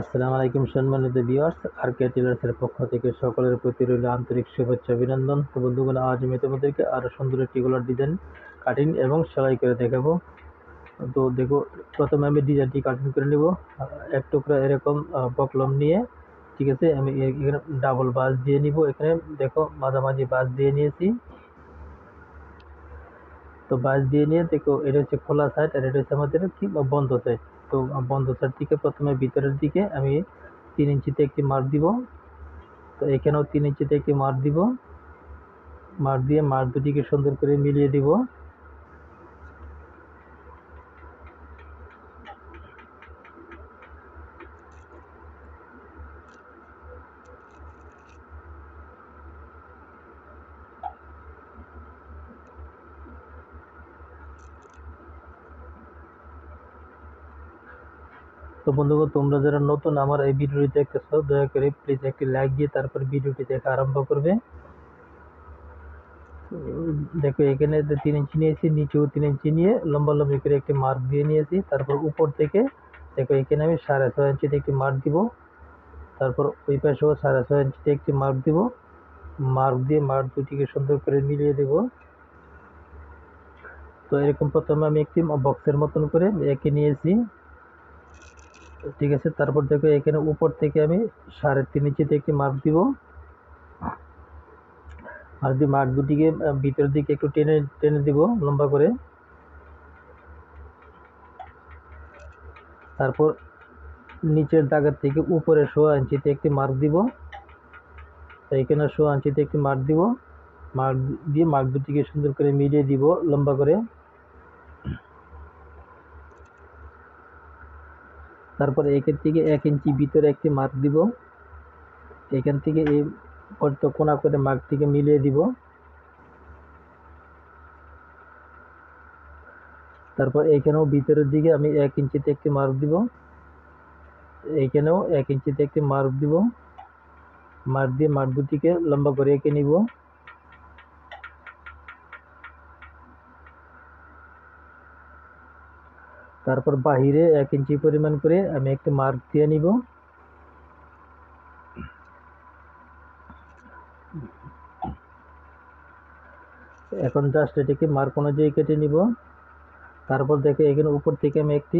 আসসালামু আলাইকুম সম্মানিত ভিউয়ার্স আর কে টেলার্সের পক্ষ থেকে সকলের প্রতি রইল আন্তরিক শুভেচ্ছা অভিনন্দন। তো বন্ধুগণ আজ আমি তোমাদেরকে আরও সুন্দর একটি গোলার ডিজাইন কাটিং এবং সেলাই করে দেখাবো। তো দেখো প্রথমে আমি ডিজাইনটি কাটিং করে নিব। এক টুকরা এরকম আহ, বকলম নিয়ে ঠিক আছে? আমি এখানে ডাবল বাস দিয়ে নিব। এখানে দেখো মাঝামাঝি বাস দিয়ে নিয়েছি। তো বাঁশ দিয়ে নিয়ে দেখো, এটা হচ্ছে খোলা সাইড আর এটা হচ্ছে আমাদের কি, বন্ধ সাইড তো বন্ধ সাইড থেকে প্রথমে ভিতরের দিকে আমি তিন ইঞ্চিতে একটি মার্ক দিব। তো এখানেও তিন ইঞ্চিতে একটি মার্ক দিব। মার্ক দিয়ে মার্ক দুটিকে সুন্দর করে মিলিয়ে দিব। তো বন্ধুগণ, তোমরা যারা নতুন আমার এই ভিডিওটি দেখতেছো, দয়া করে প্লিজ একটি লাইক দিয়ে তারপর ভিডিওটি দেখা আরম্ভ করবে। দেখো, এখানে তিন ইঞ্চি নিয়েছি, নিচেও তিন ইঞ্চি নিয়ে লম্বা লম্বি করে একটি মার্ক দিয়ে নিয়েছি। তারপর উপর থেকে, দেখো, এখানে আমি সাড়ে ছয় ইঞ্চিতে একটি মার্ক দিব। তারপর ওই পাশেও সাড়ে ছয় ইঞ্চিতে একটি মার্ক দিব। মার্ক দিয়ে মার্ক দুটিকে সুন্দর করে মিলিয়ে দেব। তো এরকম প্রথমে আমি একটি বক্সের মতন করে এঁকে নিয়েছি। ঠিক আছে তারপর দেখো এখানে উপর থেকে আমি সাড়ে তিন ইঞ্চিতে একটি মার্ক দিব। আর দিয়ে মার্ক দুটিকে আহ, ভিতরের দিকে একটু টেনে টেনে দিব লম্বা করে। তারপর নিচের দাগের থেকে উপরে সোয়া ইঞ্চিতে একটি মার্ক দিব। তো এখানে সোয়া ইঞ্চিতে একটি মার্ক দিব। মার্ক দিয়ে মার্ক দুটিকে সুন্দর করে মিলিয়ে দিব লম্বা করে। তারপরে এখান থেকে এক ইঞ্চি ভিতরে একটি মার্ক দিব। এখান থেকে এই পর্যন্ত কোনা করে মার্কটিকে মিলিয়ে দিব। তারপর এখানেও ভিতরের দিকে আমি এক ইঞ্চিতে একটি মার্ক দিব। এইখানেও এক ইঞ্চিতে একটি মার্ক দিব। মার্ক দিয়ে মার্ক দুটিকে লম্বা করে এঁকে নিব। তারপর বাহিরে এক ইঞ্চি পরিমাণ করে আমি একটি মার্ক দিয়ে নিব। এখন জাস্ট এটিকে মার্ক অনুযায়ী কেটে নিব। তারপর দেখে এখানে উপর থেকে আমি একটি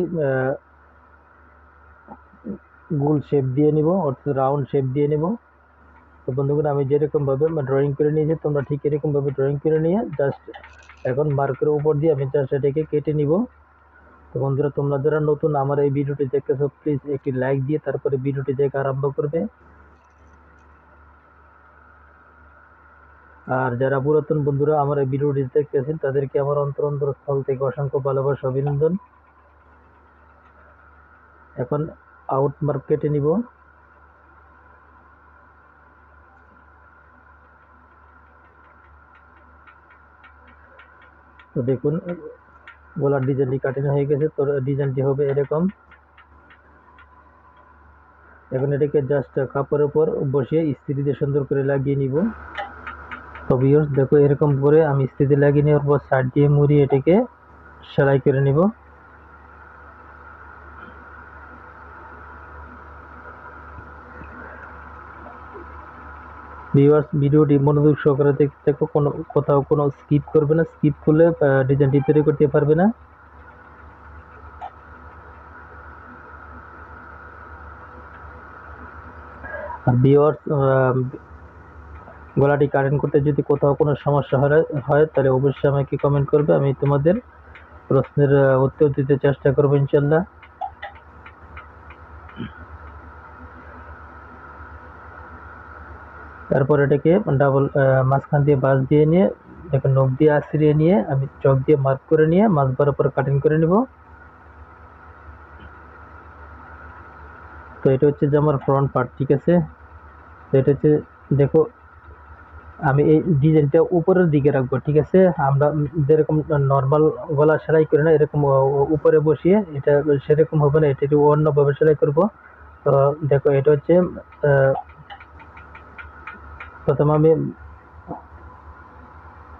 গোল শেপ দিয়ে নিব, অর্থাৎ রাউন্ড শেপ দিয়ে নিব। তো বন্ধুগণ, আমি যেরকমভাবে ড্রয়িং করে নিয়েছি, তোমরা ঠিক এরকমভাবে ড্রয়িং করে নিয়ে জাস্ট এখন মার্কের উপর দিয়ে আমি জাস্ট এটাকে কেটে নিব। তো বন্ধুরা, তোমরা যারা নতুন আমার এই ভিডিওটি দেখতেছো প্লিজ একটি লাইক দিয়ে তারপরে ভিডিওটি দেখে আরম্ভ করবে। আর যারা পুরাতন বন্ধুরা আমার এই ভিডিওটি দেখতেছেন, তাদেরকে আমার অন্তর অন্তর স্থল থেকে অসংখ্য ভালোবাসা, অভিনন্দন। এখন আউট মার্ক কেটে নিব। তো দেখুন গলার ডিজাইনটি কাটিং হয়ে গেছে। তো ডিজাইনটি হবে এরকম। এখন এটাকে জাস্ট কাপড়ের উপর বসিয়ে স্ত্রীতে সুন্দর করে লাগিয়ে নিব। তো দেখো এরকম করে আমি ইস্ত্রিতে লাগিয়ে নেওয়ার পর সাইড দিয়ে মুড়িয়ে এটাকে সেলাই করে নিব। ভিউয়ার্স ভিডিওটি মনোযোগ সহকারে দেখতে থাকো। কোনো কোথাও কোনো স্কিপ করবে না। স্কিপ করলে ডিজাইনটি তৈরি করতে পারবে না। আর ভিউয়ার্স গলাটি কারেন্ট করতে যদি কোথাও কোনো সমস্যা হয় হয়, তাহলে অবশ্যই আমাকে কমেন্ট করবে। আমি তোমাদের প্রশ্নের উত্তর দিতে চেষ্টা করব ইনশাল্লাহ তারপর এটাকে ডাবল মাঝখান দিয়ে বাস দিয়ে নিয়ে দেখো নখ দিয়ে আশ্রিয়ে নিয়ে, আমি চক দিয়ে মার্ক করে নিয়ে মাছ বরাবর কাটিং করে নিব। তো এটা হচ্ছে যে আমার ফ্রন্ট পার্ট ঠিক আছে? তো এটা হচ্ছে, দেখো, আমি এই ডিজাইনটা উপরের দিকে রাখব, ঠিক আছে? আমরা যেরকম নর্মাল গলা সেলাই করি না, এরকম উপরে বসিয়ে, এটা সেরকম হবে না, এটা একটু অন্যভাবে সেলাই করব। তো দেখো, এটা হচ্ছে প্রথমে আমি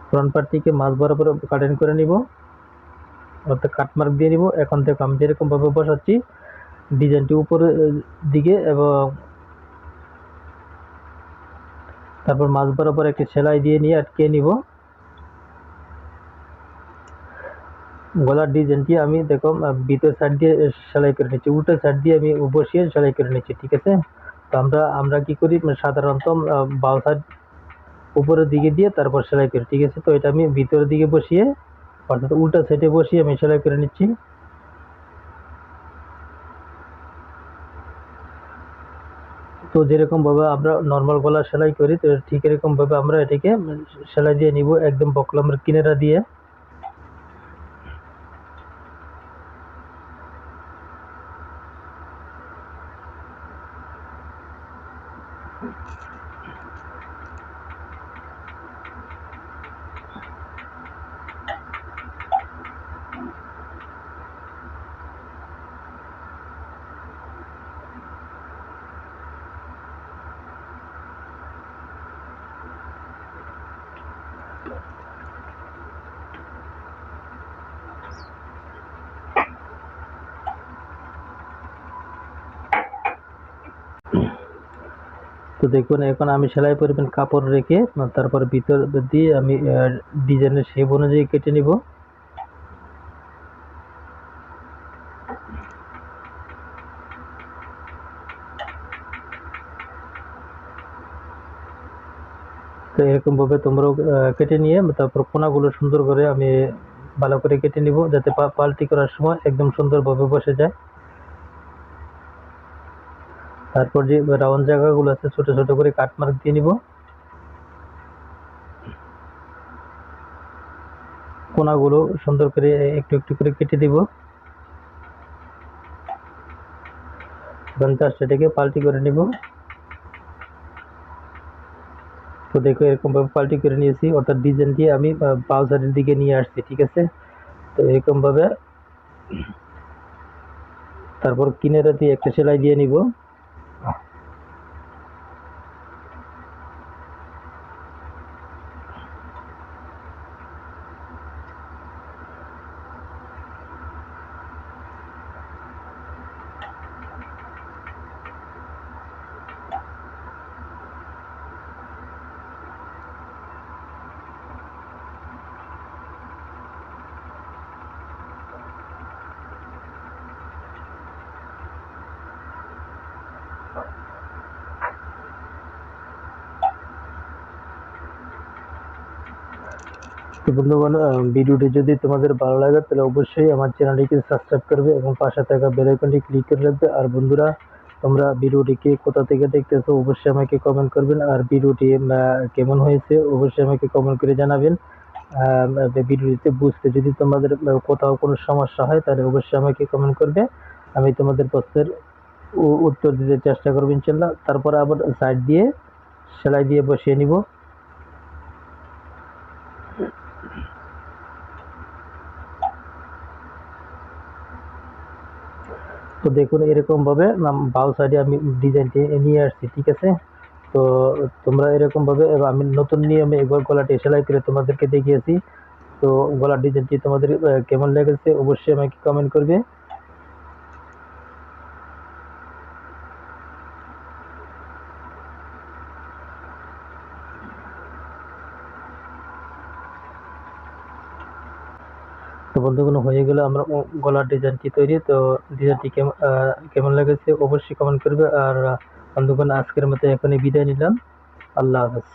ফ্রন্ট পার্টটিকে মাছ বরাবর কাটিং করে নিব। অর্থাৎ কাটমার্ক দিয়ে নিব। এখন দেখো আমি যেরকম ভাবে বসাচ্ছি ডিজাইনটি উপরের দিকে এবং তারপর মাছ বরাবর একটি সেলাই দিয়ে নিয়ে আটকে নিব। গলার ডিজাইনটি আমি দেখো ভিতর সাইড দিয়ে সেলাই করে নিচ্ছি, উল্টো সাইড দিয়ে আমি বসিয়ে সেলাই করে নিচ্ছি, ঠিক আছে? তো আমরা আমরা কি করি? মানে সাধারণত বাউ সাইড উপরের দিকে দিয়ে তারপর সেলাই করি, ঠিক আছে? তো এটা আমি ভিতরের দিকে বসিয়ে, অর্থাৎ উল্টা সাইডে বসিয়ে আমি সেলাই করে নিচ্ছি। তো যেরকম ভাবে আমরা নর্মাল গলা সেলাই করি, তো ঠিক এরকম ভাবে আমরা এটাকে সেলাই দিয়ে নিব একদম বকলমের কিনারা দিয়ে। তো দেখুন, এখন আমি সেলাই পরিমাণ কাপড় রেখে তারপর ভিতর দিয়ে আমি ডিজাইনের শেপ অনুযায়ী কেটে নিব। তো এরকম ভাবে তোমরাও কেটে নিয়ে, তারপর কোনাগুলো সুন্দর করে আমি ভালো করে কেটে নিব, যাতে পাল্টি করার সময় একদম সুন্দরভাবে বসে যায়। তারপর যে রাউন্ড জায়গাগুলো আছে, ছোট ছোট করে কাট মার্ক দিয়ে নিব। কোনাগুলো সুন্দর করে একটু একটু করে কেটে দিব। এখন পাল্টি করে নিব। তো দেখো এরকম ভাবে পাল্টি করে নিয়েছি। অর্থাৎ ডিজাইন দিয়ে আমি বাউ দিকে নিয়ে আসছি, ঠিক আছে? তো এরকম ভাবে তারপর কিনারা দিয়ে একটা সেলাই দিয়ে নিব। তো বন্ধুগণ ভিডিওটি যদি তোমাদের ভালো লাগে, তাহলে অবশ্যই আমার চ্যানেলটিকে সাবস্ক্রাইব করবে এবং পাশে থাকা বেল আইকনটি ক্লিক করে রাখবে। আর বন্ধুরা, তোমরা ভিডিওটিকে কোথা থেকে দেখতেছো, অবশ্যই আমাকে কমেন্ট করবেন। আর ভিডিওটি কেমন হয়েছে, অবশ্যই আমাকে কমেন্ট করে জানাবেন। ভিডিওটিতে বুঝতে যদি তোমাদের কোথাও কোনো সমস্যা হয়, তাহলে অবশ্যই আমাকে কমেন্ট করবে। আমি তোমাদের প্রশ্নের উত্তর দিতে চেষ্টা করব ইনশাল্লাহ তারপর আবার সাইড দিয়ে, সেলাই দিয়ে বসিয়ে নিব। তো দেখুন, এরকমভাবে বাউ সাইডে আমি ডিজাইনটি নিয়ে আসছি, ঠিক আছে? তো তোমরা এরকমভাবে, এবার আমি নতুন নিয়মে এবার গলাটি সেলাই করে তোমাদেরকে দেখিয়েছি। তো গলার ডিজাইনটি তোমাদের কেমন লেগেছে অবশ্যই আমাকে কমেন্ট করবে। বন্ধুগুলো হয়ে গেলে, আমরা গলার ডিজাইনটি তৈরি, তো ডিজাইনটি কেমন লেগেছে? অবশ্যই কমেন্ট করবে, আর বন্ধুগণ, আজকের মতো এখানে বিদায় নিলাম। আল্লাহ হাফেজ।